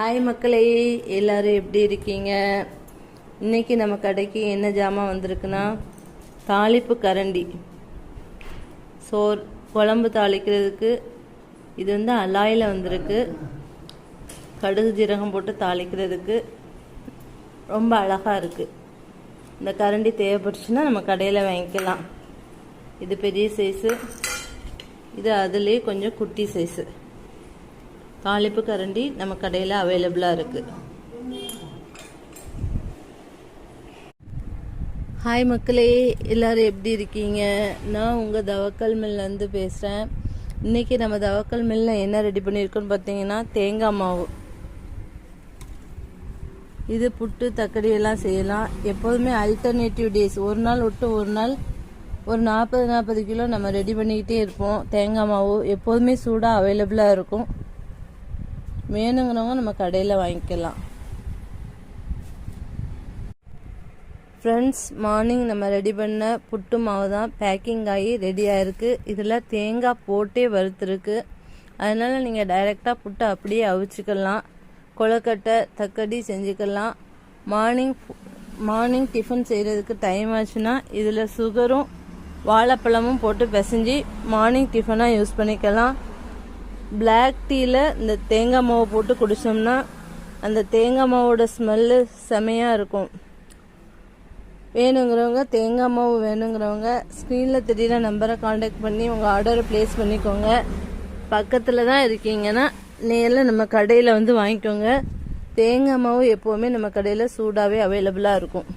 Hi மக்களே. எல்லாரும் எப்படி இருக்கீங்க? இன்னைக்கு நம்ம கடைக்கு என்ன ஜாமான் வந்திருக்குன்னா தாளிப்பு கரண்டி. சோர் குழம்பு தாளிக்கிறதுக்கு இது வந்து அலாயில் வந்திருக்கு. கடுகு ஜீரகம் போட்டு தாளிக்கிறதுக்கு ரொம்ப அழகாக இருக்குது இந்த கரண்டி தேவைப்பட்டுச்சுன்னா நம்ம கடையில் வாங்கிக்கலாம். இது பெரிய சைஸு இது அதுலேயே கொஞ்சம் குட்டி சைஸு தாளிப்பு கரண்டி நம்ம கடையில் அவைலபிளாக இருக்குது ஹாய் மக்களே எல்லோரும் எப்படி இருக்கீங்க? நான் உங்கள் தவக்கல் மில்லேருந்து பேசுகிறேன் இன்றைக்கி நம்ம தவக்கல் மில்லில் என்ன ரெடி பண்ணியிருக்கோன்னு பார்த்தீங்கன்னா தேங்காய் மாவு. இது புட்டு தக்கடி எல்லாம் செய்யலாம். எப்போதுமே அல்டர்னேட்டிவ் டேஸ் ஒரு நாள் விட்டு ஒரு நாள் ஒரு நாற்பது நாற்பது கிலோ நம்ம ரெடி பண்ணிக்கிட்டே இருப்போம். தேங்காய் மாவு எப்போதுமே சூடாக அவைலபிளாக இருக்கும். வேணுங்கிறவங்க நம்ம கடையில் வாங்கிக்கலாம். ஃப்ரெண்ட்ஸ் மார்னிங் நம்ம ரெடி பண்ண புட்டு மாவு தான் பேக்கிங் ஆகி ரெடி ஆயிருக்கு. இதில் தேங்காய் போட்டே வறுத்துருக்கு. அதனால் நீங்கள் டைரெக்டாக புட்டை அப்படியே அவிச்சுக்கலாம். கொழுக்கட்டை தக்கடி செஞ்சுக்கலாம். மார்னிங் மார்னிங் டிஃபன் செய்கிறதுக்கு டைம் ஆச்சுன்னா இதில் சுகரும் வாழைப்பழமும் போட்டு பிசைஞ்சு மார்னிங் டிஃபனாக யூஸ் பண்ணிக்கலாம். பிளாக் டீயில் இந்த தேங்காய் மாவு போட்டு குடித்தோம்னா அந்த தேங்காய் மாவோட ஸ்மெல்லு செமையாக இருக்கும். வேணுங்கிறவங்க தேங்காய் மாவு வேணுங்கிறவங்க ஸ்க்ரீனில் தெரியிற நம்பரை காண்டாக்ட் பண்ணி உங்கள் ஆர்டரை ப்ளேஸ் பண்ணிக்கோங்க. பக்கத்தில் தான் இருக்கீங்கன்னா நேரில் நம்ம கடையில் வந்து வாங்கிக்கோங்க. தேங்காய் மாவு எப்போவுமே நம்ம கடையில் சூடாகவே அவைலபிளாக இருக்கும்.